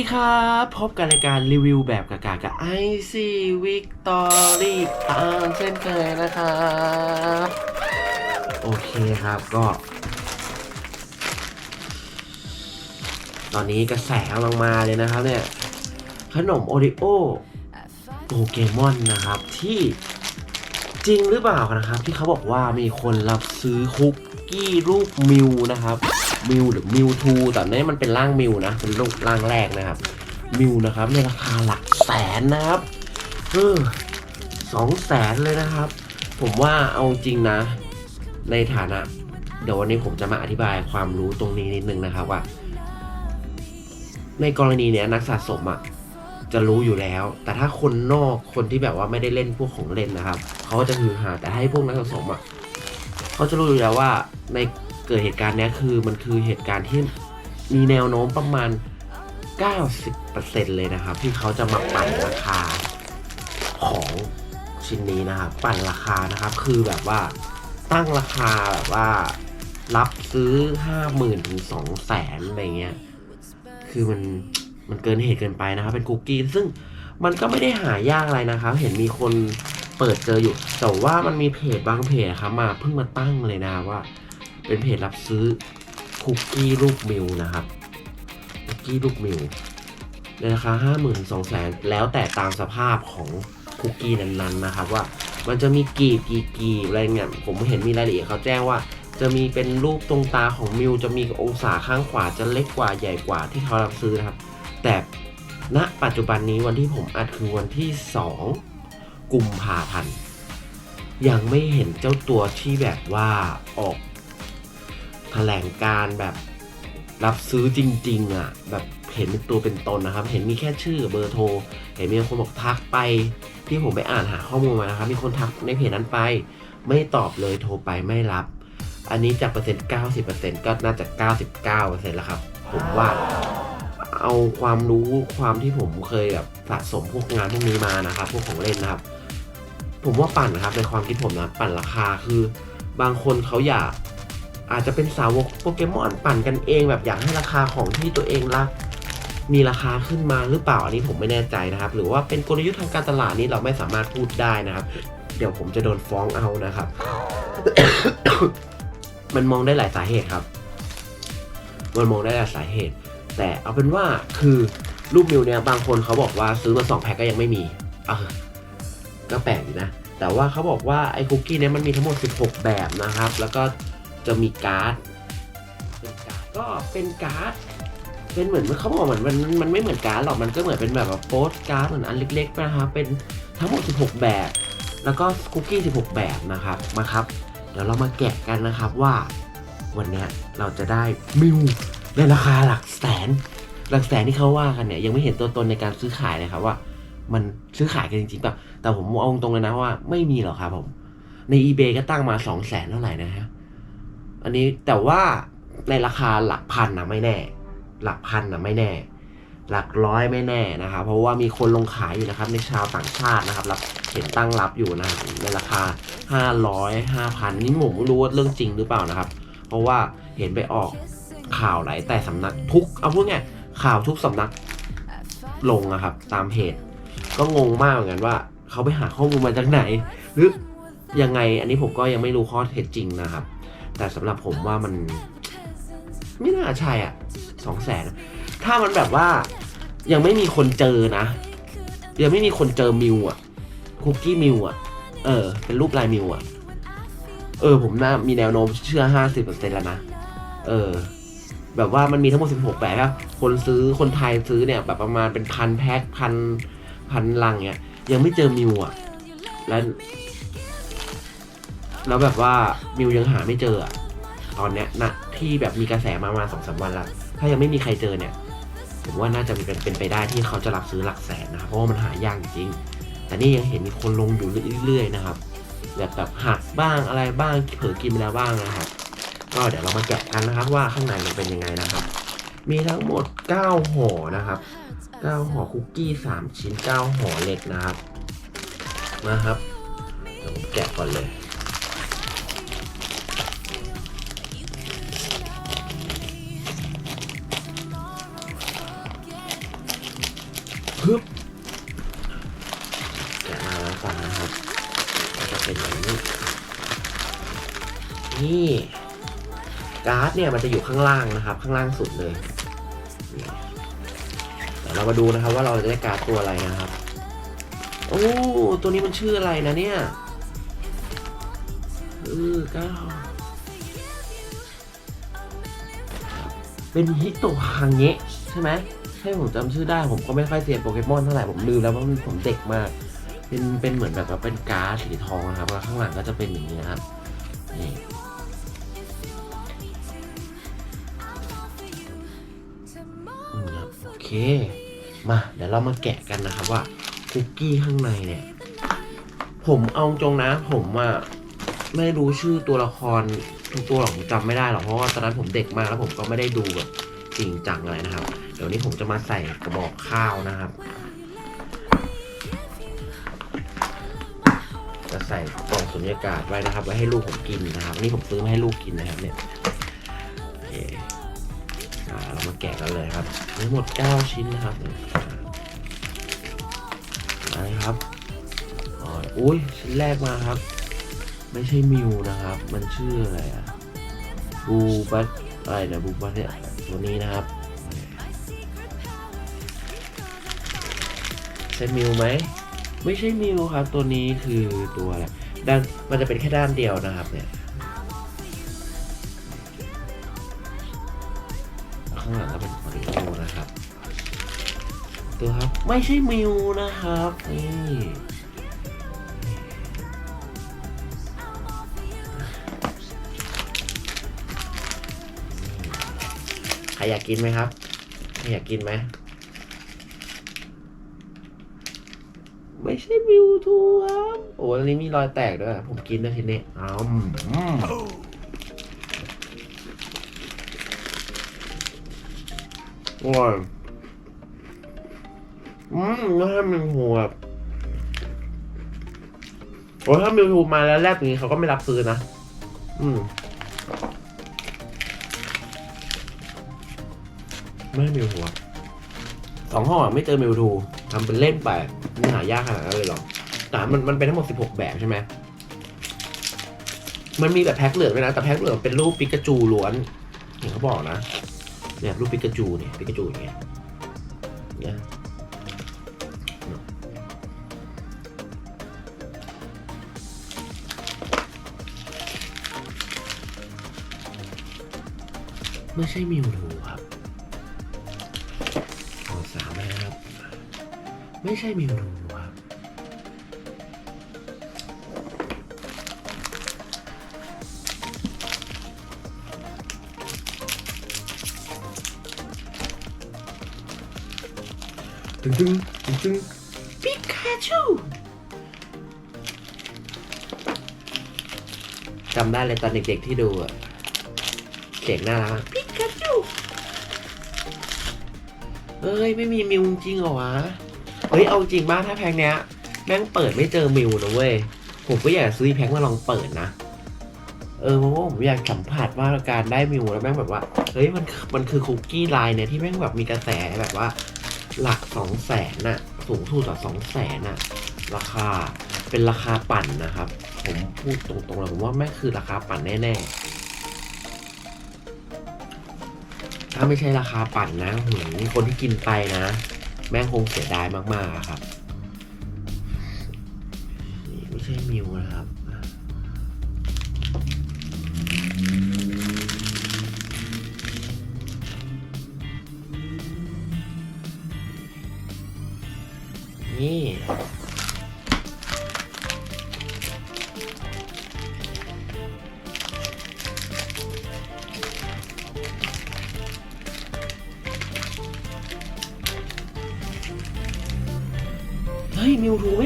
วัสดีครับ พบกับรายการรีวิวแบบกากากับไอซีวิกตอรี่ตามเช่นเคยนะครับโอเคครับก็ ตอนนี้กระแสกำลังมาเลยนะครับเนี่ย ขนมโอริโอโปเกมอนนะครับที่จริงหรือเปล่านะครับ ที่เขาบอกว่ามีคนรับซื้อคุก กี้รูปมิวนะครับมิวหรือมิวทูแต่นี้มันเป็นร่างมิวนะเป็นรูปร่างแรกนะครับมิวนะครับในราคาหลักแสนนะครับเออสองแสนเลยนะครับ ผมว่าเอาจริงนะ ในฐานะ เดี๋ยววันนี้ผมจะมาอธิบายความรู้ตรงนี้นิดนึงนะครับว่า ในกรณีเนี้ยนักสะสมอะจะรู้อยู่แล้ว แต่ถ้าคนนอกคนที่แบบว่าไม่ได้เล่นพวกของเล่นนะครับ เขาก็จะฮือฮาแต่ให้พวกนักสะสมอะ เขาจะรู้อยู่แล้วว่าในเกิดเหตุการณ์นี้คือมันคือเหตุการณ์ที่มีแนวโน้มประมาณ 90%เลยนะครับ ที่เขาจะมาปั่นราคาของชิ้นนี้นะครับปั่นราคานะครับ คือแบบว่าตั้งราคาแบบว่ารับซื้อ 50,000ถึง200,000อะไรเงี้ยคือมันมันเกินเหตุเกินไปนะครับ เป็นคุกกี้ซึ่งมันก็ไม่ได้หายากอะไรนะครับ เห็นมีคน เปิดเจออยู่ แต่ว่ามันมีเพจบางเพจครับมาเพิ่งมาตั้งเลยนะว่า เป็นเพจรับซื้อคุกกี้ลูกมิวนะครับคุกกี้ลูกมิวในราคาห้าหมื่นสองแสนแล้วแต่ตามสภาพของคุกกี้นั้นๆนะครับว่ามันจะมีกีบกี่กีบอะไรเงี้ยผมเห็นมีรายละเอียดเขาแจ้งว่า จะมีเป็นรูปตรงตาของมิวจะมีองศาข้างขวาจะเล็กกว่าใหญ่กว่าที่เขารับซื้อนะครับ แต่ณปัจจุบันนี้วันที่ผมอัดคือวันที่ 2 กุมภาพันธ์ยังไม่เห็นเจ้าตัวที่แบบว่าออกแถลงการแบบรับซื้อจริง ๆอะแบบเห็นเป็นตัวเป็นตนนะครับ เห็นมีแค่ชื่อเบอร์โทร เห็นมีคนบอกทักไป ที่ผมไปอ่านหาข้อมูลมานะครับ มีคนทักในเพจนั้นไป ไม่ตอบเลยโทรไปไม่รับ อันนี้จากเปอร์เซ็นต์ 90%ก็น่าจะ 99%แล้วครับ ผมว่าเอาความรู้ความที่ผมเคยแบบสะสมพวกงานพวกนี้มานะครับ พวกของเล่นนะครับ ผมว่าปั่นนะครับในความคิดผมนะปั่นราคาคือบางคนเขาอยากอาจจะเป็นสาวกโปเกมอนปั่นกันเองแบบอยากให้ราคาของที่ตัวเองรักมีราคาขึ้นมาหรือเปล่าอันนี้ผมไม่แน่ใจนะครับ หรือว่าเป็นกลยุทธ์ทางการตลาดนี้เราไม่สามารถพูดได้นะครับ เดี๋ยวผมจะโดนฟ้องเอานะครับ มันมองได้หลายสาเหตุครับ มันมองได้หลายสาเหตุ แต่เอาเป็นว่าคือรูปมิวเนี่ยบางคนเขาบอกว่าซื้อมาสองแพ็คก็ยังไม่มีอ ก็แปลกนะ แต่ว่าเขาบอกว่าไอ้คุกกี้เนี่ยมันมีทั้งหมด 16 แบบนะครับ แล้วก็จะมีการ์ดเป็นการ์ดก็เป็นการ์ดเป็นเหมือนเขาบอกเหมือนมันมันไม่เหมือนการ์ดหรอกมันก็เหมือนเป็นแบบโปสการ์ดเหมือนอันเล็กๆนะครับเป็นทั้งหมด 16 แบบ แล้วก็คุกกี้ 16 แบบนะครับมาครับ เดี๋ยวเรามาแกะกันนะครับว่า วันนี้เราจะได้มิวในราคาหลักแสน หลักแสนที่เขาว่ากันเนี่ยยังไม่เห็นตัวตนในการซื้อขายเลยครับว่า มันซื้อขายกันจริงๆป่ะแต่ผมเอาตรงเลยนะว่าไม่มีหรอกครับผม ใน eBay ก็ตั้งมา2 0 0แสนเท่าไหร่นะฮะอันนี้แต่ว่าในราคาหลักพันนะไม่แน่ หลักพันนะไม่แน่ หลักร้อยไม่แน่นะครับ เพราะว่ามีคนลงขายอยู่นะครับ ในชาวต่างชาตินะครับรับเห็นตั้งรับอยู่นะครับในราคา500 5,000นี่ผมไม่รู้ว่าเรื่องจริงหรือเปล่านะครับ เพราะว่าเห็นไปออกข่าวหลายแต่สำนักทุกเอาพูดง่ายข่าวทุกสำนักลงนะครับ ตามเพจ ก็งงมากเหมือนกันว่า เขาไปหาข้อมูลมาจากไหน หรือยังไงอันนี้ผมก็ยังไม่รู้ข้อเท็จจริงนะครับ แต่สำหรับผมว่ามัน ไม่น่าใช่อะสองแสนถ้ามันแบบว่ายังไม่มีคนเจอนะ ยังไม่มีคนเจอมิวอะคุกกี้มิวอะ เออ เป็นรูปลายมิวอะ เออ ผมน่ามีแนวโน้มเชื่อห้าสิบเปอร์เซ็นแล้วนะ เออ แบบว่ามันมีทั้งหมดสิบหกแบบครับคนซื้อคนไทยซื้อเนี่ย แบบประมาณเป็นพันแพ็คพัน พันลังเนี่ยยังไม่เจอมิวอะ แล้วแล้วแบบว่ามิวยังหาไม่เจออะตอนเนี้ยนะที่แบบมีกระแสมามาสองสามวันล้วถ้ายังไม่มีใครเจอเนี่ยผมว่าน่าจะเป็นเป็นไปได้ที่เขาจะรับซื้อหลักแสนนะครับเพราะว่ามันหายากจริงแต่นี่ยังเห็นมีคนลงอยู่เรื่อยๆนะครับแบบแบบหักบ้างอะไรบ้างเผลอกินไปแล้วบ้างนะครับ ก็เดี๋ยวเรามาแกะกันนะครับว่าข้างในมันเป็นยังไงนะครับ มีทั้งหมด 9ห่อนะครับ 9ห่อคุกกี้ 3 ชิ้น 9ห่อเล็กนะครับ มาครับเดี๋ยวผมแกะก่อนเลย ฮึบ แกะมาแล้วฟังนะครับก็จะเป็นอย่างนี้ นี่ การ์ดเนี่ยมันจะอยู่ข้างล่างนะครับ ข้างล่างสุดเลย เรามาดูนะครับว่าเราจะได้การ์ดตัวอะไรนะครับ โอ้ตัวนี้มันชื่ออะไรนะเนี่ยเออเก้าเป็นฮิโตฮังเงะใช่ไหมใช่ผมจำชื่อได้ผมก็ไม่ค่อยเซียโปเกมอนเท่าไหร่ผมลืมแล้วว่ามันผมเด็กมาก เป็นเป็นเหมือนแบบว่าเป็นการ์ดสีทองนะครับแล้วข้างหลังก็จะเป็นอย่างนี้นะครับนี่อืมครับโอเค มาเดี๋ยวเรามาแกะกันนะครับว่าคุกกี้ข้างในเนี่ย ผมเอาตรงนะผมอะไม่รู้ชื่อตัวละครทุกตัวหรอกผมจำไม่ได้หรอกเพราะว่าตอนนั้นผมเด็กมากแล้วผมก็ไม่ได้ดูแบบจริงจังอะไรนะครับ เดี๋ยวนี้ผมจะมาใส่กระบอกข้าวนะครับ จะใส่กล่องสุญญากาศไว้นะครับ ไว้ให้ลูกผมกินนะครับ นี่ผมซื้อมาให้ลูกกินนะครับเนี่ยโอเค แกะกันเลยครับทั้งหมด 9 ชิ้นนะครับเนี่ยอ่าอะไรครับอ๋ออุ้ยชิ้นแรกมาครับ ไม่ใช่มิวนะครับ มันชื่ออะไรอะบูบัตอะไรนะบูบัตเนี่ยตัวนี้นะครับใช่มิวไหมไม่ใช่มิวครับ ตัวนี้คือตัวอะไรด้านมันจะเป็นแค่ด้านเดียวนะครับเนี่ย ไม่ใช่มิวนะครับนี่ใครอยากกินไหมครับใครอยากกินไหมไม่ใช่มิวทูครับโอ้อันนี้มีรอยแตกด้วย ผมกินนะทีนี้อ้าวอืมอร่อย อืมแล้วถ้มิวทูแบบโอ้ถ้ามิวทูมาแล้วแลบอย่างนี้เขาก็ไม่รับซื้อนะ อืม ไม่ให้มิวทูอะสองห่อไม่เจอมิวทูทำเป็นเล่นไปมันหายากขนาดนั้นเลยเหรอแต่มันมันเป็นทั้งหมด16แบบใช่ไหมมันมีแบบแพ็คเหลืองด้วยนะ แต่แพ็คเหลืองเป็นรูปปิกาจูล้วนอย่างเขาบอกนะเนี่ยรูปปิกาจูเนี่ยปิกาจูอย่างเงี้ยเนี่ย ไม่ใช่มิวทูครับขอสามนะครับ ไม่ใช่มิวทูครับตึงตึงตึงตึงปิกาจูจำได้เลยตอนเด็กๆที่ดูอะเสียงน่ารัก เอ้ยไม่มีมิวจริงเหรอวะ เฮ้ยเอาจริงมากถ้าแพ็คเนี้ยแม่งเปิดไม่เจอมิวนะเว้ย ผมก็อยากซื้อแพ็คมาลองเปิดนะ เออเพราะว่าผมอยากสัมผัสว่าการได้มิวแล้วแม่งแบบว่า เฮ้ยมันมันคือคุกกี้ไลน์เนี่ยที่แม่งแบบมีกระแสแบบว่า หลักสองแสนน่ะสูงสุดต่อสองแสนน่ะราคาเป็นราคาปั่นนะครับ ผมพูดตรงๆเลยผมว่าแม่งคือราคาปั่นแน่ๆ ถ้าไม่ใช่ราคาปั่นนะหืมคนที่กินไปนะ แม่งคงเสียดายมากๆครับนี่ไม่ใช่มิวนะครับนี่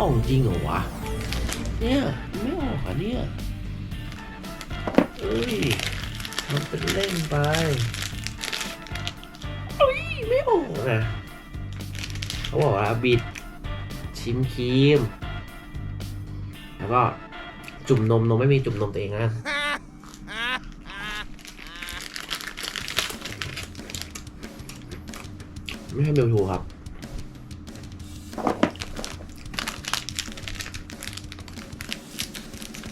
ออกจริงเหรอวะ เนี่ยไม่ออกอะเนี่ยเอ้ย มันเป็นเล่นไปเอ้ยไม่ออกอะเขาบอกว่าบิด ชิมครีม แล้วก็จุ่มนมนมไม่มีจุ่มนมตัวเองนะไม่ใช่มิวทูครับ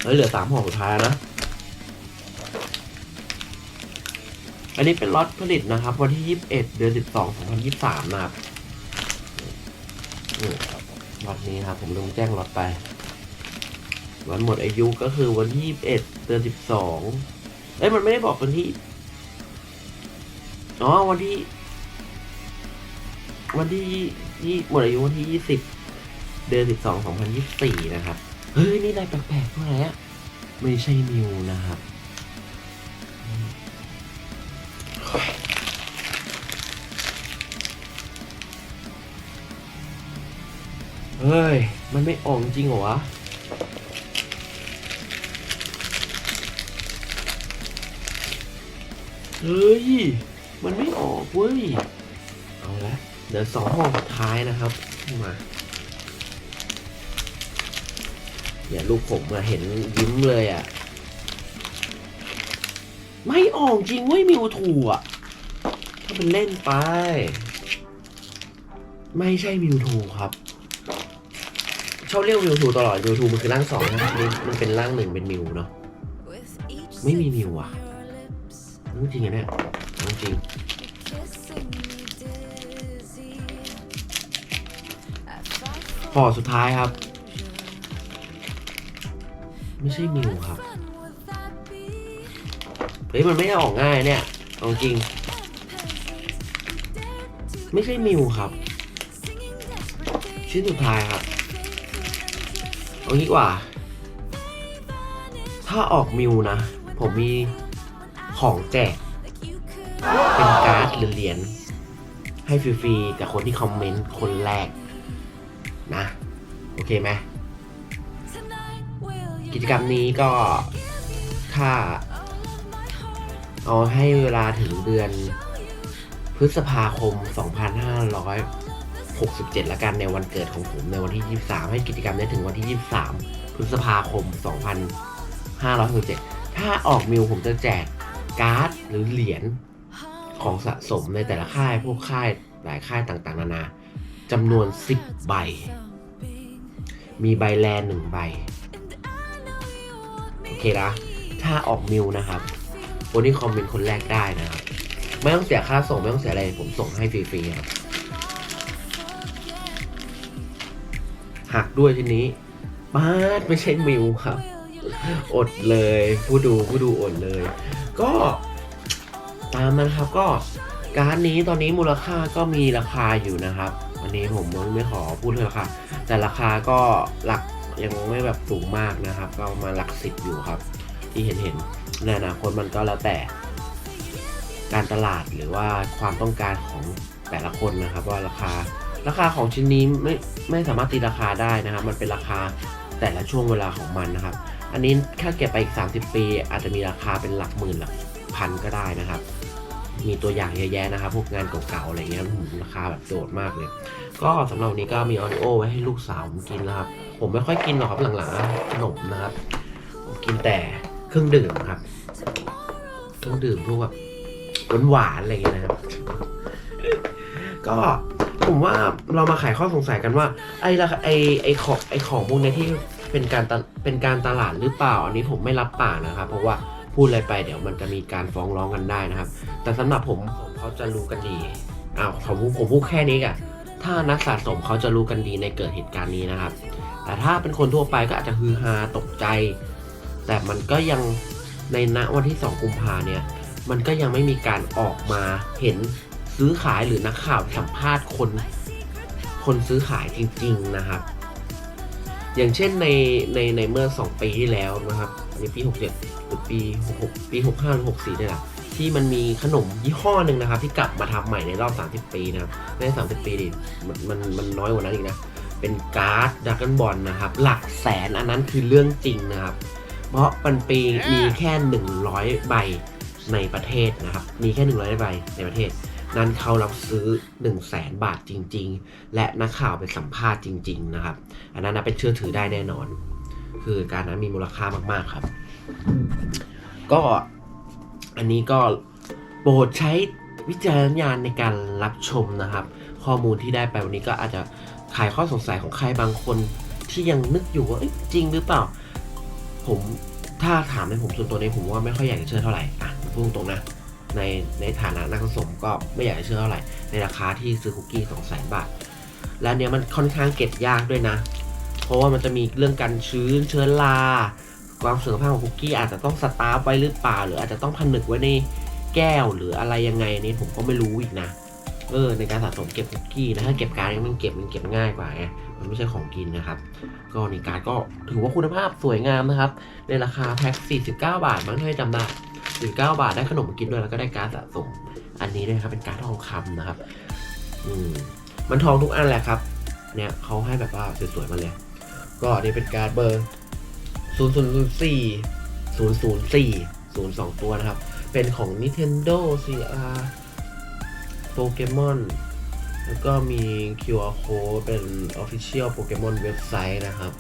เฮ้ยเหลือสามห่อสุดท้ายนะ อันนี้เป็นล็อตผลิตนะครับ วันที่ยี่สิบเอ็ดเดือนสิบสองสองพันยี่สิบสามนะครับล็อตนี้ครับผมลืมแจ้งล็อตไป วันหมดอายุก็คือวันที่ยี่สิบเอ็ดเดือนสิบสองเอ้ยมันไม่ได้บอกวันที่อ๋อวันที่ วันที่ยี่หมดอายุวันที่ยี่สิบเดือนสิบสองสองพันยี่สิบสี่นะครับ เฮ้ย นี่อะไรแปลกๆพวกอะไรอะไม่ใช่มิวนะครับเฮ้ย มันไม่ออกจริงเหรอวะ เฮ้ย มันไม่ออกเว้ย เอาละ เดี๋ยวสองห้องสุดท้ายนะครับ มา อย่าลูกผมมาเห็นยิ้มเลยอะ่ะไม่ออกจริงเว้ยมิวถูอะถ้าเป็นเล่นไป ไม่ใช่มิวทูครับชอบเรียกมิวทูตลอดมิวทูมันคือร่างสองนะครับนี่มันเป็นร่างหนึ่งเป็นมิวเนาะไม่มีมิวอะเรื่องจริงอะเนี่ยเรื่องจริงห่อสุดท้ายครับ ไม่ใช่มิวครับ เฮ้ย มันไม่ได้ออกง่ายเนี่ยเอาจริง ไม่ใช่มิวครับ ชิ้นสุดท้ายครับ เอางี้กว่า ถ้าออกมิวนะ ผมมีของแจก เป็นการ์ดหรือเหรียญให้ฟรีๆกับคนที่คอมเมนต์คนแรกนะ โอเคไหม กิจกรรมนี้ก็ถ้า เอาให้เวลาถึงเดือน พฤษภาคม 2567 ละกันในวันเกิดของผมในวันที่ 23 ให้กิจกรรมนี้ถึงวันที่ 23 พฤษภาคม 2567 ถ้าออกมิวผมจะแจกการ์ดหรือเหรียญของสะสมในแต่ละค่ายพวกค่ายหลายค่ายต่างๆ นานาจำนวน 10 ใบ มีใบแลนหนึ่งใบ เคนะ ถ้าออกมิวนะครับคนที่คอมเมนต์คนแรกได้นะครับ ไม่ต้องเสียค่าส่งไม่ต้องเสียอะไร ผมส่งให้ฟรีๆครับหักด้วยทีนี้มาดไม่ใช่มิวครับ อดเลย ผู้ดูผู้ดูอดเลย ก็ตามนั้นครับก็การดนี้ตอนนี้มูลค่าก็มีราคาอยู่นะครับวันนี้ผมไม่ขอพูดเรื่องราคาแต่ราคาก็หลัก ยังไม่แบบสูงมากนะครับ ก็มาหลักสิบอยู่ครับ ที่เห็นเห็นในอนาคตมันก็แล้วแต่การตลาดหรือว่าความต้องการของแต่ละคนนะครับ ว่าราคาราคาของชิ้นนี้ไม่ไม่สามารถตีราคาได้นะครับ มันเป็นราคาแต่ละช่วงเวลาของมันนะครับ อันนี้ถ้าเก็บไปอีก 30 ปี อาจจะมีราคาเป็นหลักหมื่นหลักพันก็ได้นะครับ มีตัวอย่างเยอะแยะนะครับพวกงานเก่าๆอะไรเงี้ยหืมราคาแบบโดดมากเลย ก็สำหรับวันนี้ก็มีออริโอไว้ให้ลูกสาวผมกินแล้วครับ ผมไม่ค่อยกินหรอกครับหลังๆขนมนะครับ ผมกินแต่เครื่องดื่มครับ เครื่องดื่มพวกแบบหวานๆอะไรเงี้ยนะครับ ก็ผมว่าเรามาไขข้อสงสัยกันว่า ไอ้ราคาไอ้ไอ้ของไอ้ของพวกเนี้ยที่เป็นการเป็นการตลาดหรือเปล่า อันนี้ผมไม่รับปากนะครับ เพราะว่า พูดอะไรไปเดี๋ยวมันจะมีการฟ้องร้องกันได้นะครับ แต่สำหรับผมผมเขาจะรู้กันดีอ้าวผมผมพูดแค่นี้อะถ้านักสะสมเขาจะรู้กันดีในเกิดเหตุการณ์นี้นะครับ แต่ถ้าเป็นคนทั่วไปก็อาจจะฮือฮาตกใจ แต่มันก็ยังในณวันที่ 2 กุมภาเนี่ย มันก็ยังไม่มีการออกมาเห็นซื้อขายหรือนักข่าวสัมภาษณ์คน คนซื้อขายจริง ๆนะครับ อย่างเช่นในในในเมื่อ 2 ปีที่แล้วนะครับ อันนี้ปี 67หรือปี 66 ปี 65หรือ64เนี่ยแหละที่มันมีขนมยี่ห้อหนึ่งนะครับ ที่กลับมาทำใหม่ในรอบ 30 ปีนะครับไม่ใช่30 ปีดิมันมันมันน้อยกว่านั้นอีกนะ เป็นการ์ดดักกันบอลนะครับ หลักแสนอันนั้นคือเรื่องจริงนะครับ เพราะมันปีมีแค่ 100 ใบในประเทศนะครับ มีแค่ 100 ใบในประเทศ นั้นเขารับซื้อ 1 0 0 0 0แสนบาทจริง ๆ และนักข่าวไปสัมภาษณ์จริง ๆ นะครับ อันนั้นนะเป็นเชื่อถือได้แน่นอน คือการนั้นมีมูลค่ามากๆครับ ก็อันนี้ก็โปรดใช้วิจารณญาณในการรับชมนะครับ ข้อมูลที่ได้ไปวันนี้ก็อาจจะขายข้อสงสัยของใครบางคนที่ยังนึกอยู่ว่าเอ๊ะจริงหรือเปล่า ผมถ้าถามในผมส่วนตัวนี้ผมว่าไม่ค่อยอยากจะเชื่อเท่าไหร่อะพูดตรงๆนะในในฐานะนักสะสมก็ไม่อยากจะเชื่อเท่าไหร่ในราคาที่ซื้อคุกกี้สองแสนบาท และอันเนี้ยมันค่อนข้างเก็บยากด้วยนะ เพราะว่ามันจะมีเรื่องการชื้นเชื้อราความเสื่อมภาพของคุกกี้อาจจะต้องสตาร์ฟไว้หรือเปล่า หรืออาจจะต้องผนึกไว้ในแก้วหรืออะไรยังไงนี่ผมก็ไม่รู้อีกนะเออในการสะสมเก็บคุกกี้นะถ้าเก็บการมันเก็บมันเก็บง่ายกว่าไงมันไม่ใช่ของกินนะครับ ก็นี่การก็ถือว่าคุณภาพสวยงามนะครับ ในราคาแพ็ค49 บาทมั้งถ้าจำได้49 บาทได้ขนมกินด้วยแล้วก็ได้การสะสม อันนี้ด้วยครับเป็นการทองคำนะครับ อืมมันทองทุกอันแหละครับ เนี่ยเขาให้แบบว่าสวยๆมาเลย ก็อันนี้เป็นการ์ดเบอร์ 0 0 0 4 0 0 4 0 2 ตัวนะครับ เป็นของ Nintendo CR โปเกมอนแล้วก็มี QR code เป็น Official Pokemon เว็บไซต์นะครับ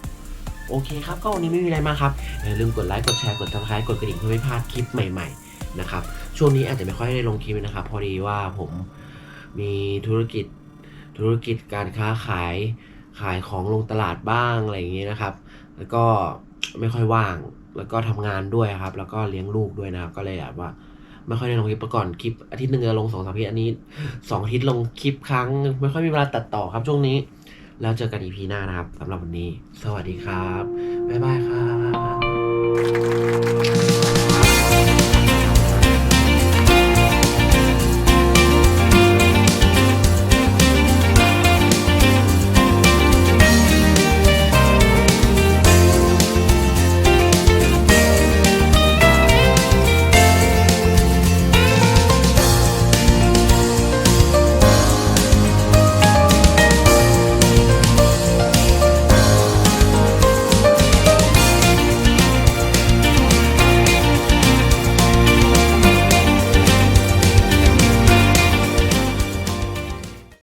โอเคครับ ก็วันนี้ไม่มีอะไรมากครับ อย่าลืมกดไลค์ กดแชร์ กด subscribe กดกระดิ่งเพื่อไม่พลาดคลิปใหม่ๆ นะครับ ช่วงนี้อาจจะไม่ค่อยได้ลงคลิปนะครับ พอดีว่าผมมีธุรกิจธุรกิจการค้าขาย ขายของลงตลาดบ้างอะไรอย่างเงี้ยนะครับ แล้วก็ไม่ค่อยว่าง แล้วก็ทำงานด้วยครับ แล้วก็เลี้ยงลูกด้วยนะครับ ก็เลยแบบว่าไม่ค่อยได้ลงคลิปมาก่อนคลิปอาทิตย์หนึ่งจะลงสองสามคลิปอันนี้สองอาทิตย์ลงคลิปครั้ง ไม่ค่อยมีเวลาตัดต่อครับช่วงนี้ แล้วเจอกันอีพีหน้านะครับสำหรับวันนี้ สวัสดีครับบ๊ายบายครับ